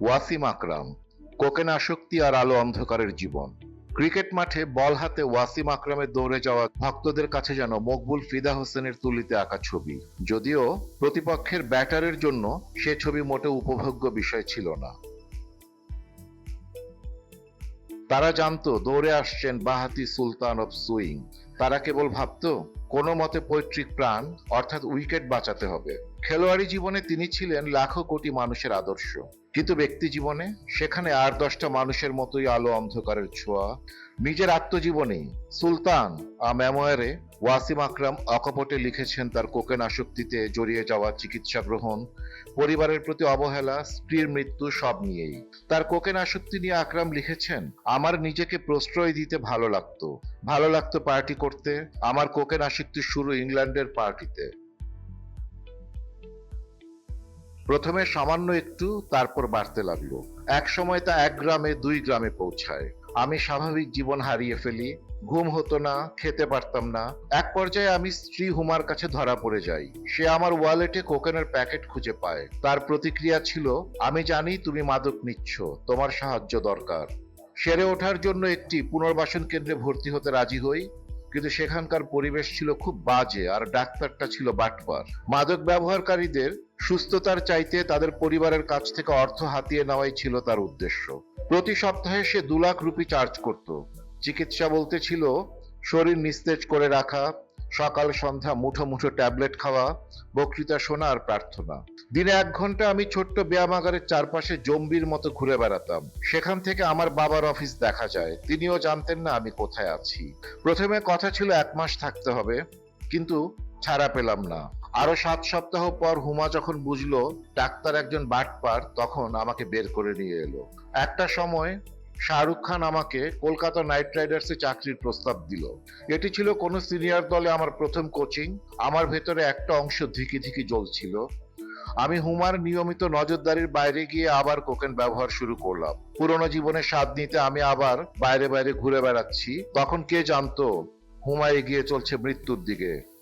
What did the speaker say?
ওয়াসিম আকরাম, cocaine আসক্তি আর আলো অন্ধকারের জীবন। ক্রিকেট মাঠে বল হাতে ওয়াসিম আকরামের দৌড়ে যাওয়া ভক্তদের কাছে যেন মকবুল ফিদা হোসেনের তুলিতে আঁকা ছবি। যদিও প্রতিপক্ষের ব্যাটারের জন্য সে ছবি মোটে উপভোগ্য বিষয় ছিল না। তারা জানতো দৌড়ে আসছেন বাহাতি সুলতান অফ সুইং। তারা কেবল ভাবতো, কোনো মতে পৈতৃক প্রাণ, অর্থাৎ উইকেট বাঁচাতে হবে। খেলোয়াড়ি জীবনে তিনি ছিলেন লাখো কোটি মানুষের আদর্শ। কিন্তু ব্যক্তি জীবনে সেখানে আর দশটা মানুষের মতোই আলো অন্ধকারের ছোঁয়া। নিজের আত্মজীবনী সুলতান আ ওয়াসিম আকরাম অকপটে লিখেছেন তার কোকেন আসক্তিতে জড়িয়ে যাওয়া চিকিৎসা গ্রহণ, পরিবারের প্রতি অবহেলা, স্ত্রীর মৃত্যু সব নিয়েই। তার কোকেন আসক্তি নিয়ে আকরাম লিখেছেন, আমার নিজেকে প্রশ্রয় দিতে ভালো লাগতো। ভালো লাগতো পার্টি করতে। আমার কোকেন আসক্তি শুরু ইংল্যান্ডের পার্টিতে। প্রথমে সামান্য একটু, তারপর বাড়তে লাগল। এক সময় তা এক গ্রামে, দুই গ্রামে পৌঁছায়। আমি স্বাভাবিক জীবন হারিয়ে ফেলি, ঘুম হতো না, খেতে পারতাম না। এক পর্যায়ে আমি স্ত্রী হুমার কাছে ধরা পড়ে যাই। সে আমার ওয়ালেটে কোকেনের প্যাকেট খুঁজে পায়। তার প্রতিক্রিয়া ছিল, আমি জানি তুমি মাদক নিচ্ছ, তোমার সাহায্য দরকার। সেরে ওঠার জন্য একটি পুনর্বাসন কেন্দ্রে ভর্তি হতে রাজি হই। কিন্তু সেখানকার পরিবেশ ছিল খুব বাজে আর ডাক্তারটা ছিল বাটপার। মাদক ব্যবহারকারীদের সুস্থতার চাইতে তাদের পরিবারের কাছ থেকে অর্থ হাতিয়ে নেওয়াই ছিল তার উদ্দেশ্য। প্রতি সপ্তাহে সে দু লাখ রুপি চার্জ করত। চিকিৎসা বলতে ছিল, শরীর নিস্তেজ করে রাখা সকাল সন্ধ্যা মুঠো মুঠো ট্যাবলেট খাওয়া, বক্তৃতা শোনা আর প্রার্থনা। দিনে এক ঘণ্টা আমি ছোট্ট ব্যায়ামাগারের চারপাশে জম্বির মতো ঘুরে বেড়াতাম। সেখান থেকে আমার বাবার অফিস দেখা যায়। তিনিও জানতেন না আমি কোথায় আছি। প্রথমে কথা ছিল এক মাস থাকতে হবে, কিন্তু ছাড়া পেলাম না। আরও সাত সপ্তাহ পর হুমা যখন বুঝলো ডাক্তার একজন বাটপার, তখন আমাকে বের করে নিয়ে এলো। একটা সময় শাহরুখ খান আমাকে কলকাতা নাইট রাইডার্সে চাকরির প্রস্তাব দিল। এটি ছিল কোনো সিনিয়র দলে আমার প্রথম কোচিং। আমার ভেতরে একটা অংশ ধিকি ধিকি জ্বলছিল। আমি হুমার নিয়মিত নজরদারির বাইরে গিয়ে আবার কোকেন ব্যবহার শুরু করলাম। পুরনো জীবনের স্বাদ নিতে আমি আবার বাইরে বাইরে ঘুরে বেড়াচ্ছি। তখন কে জানতো, হুমা এগিয়ে চলছে মৃত্যুর দিকে।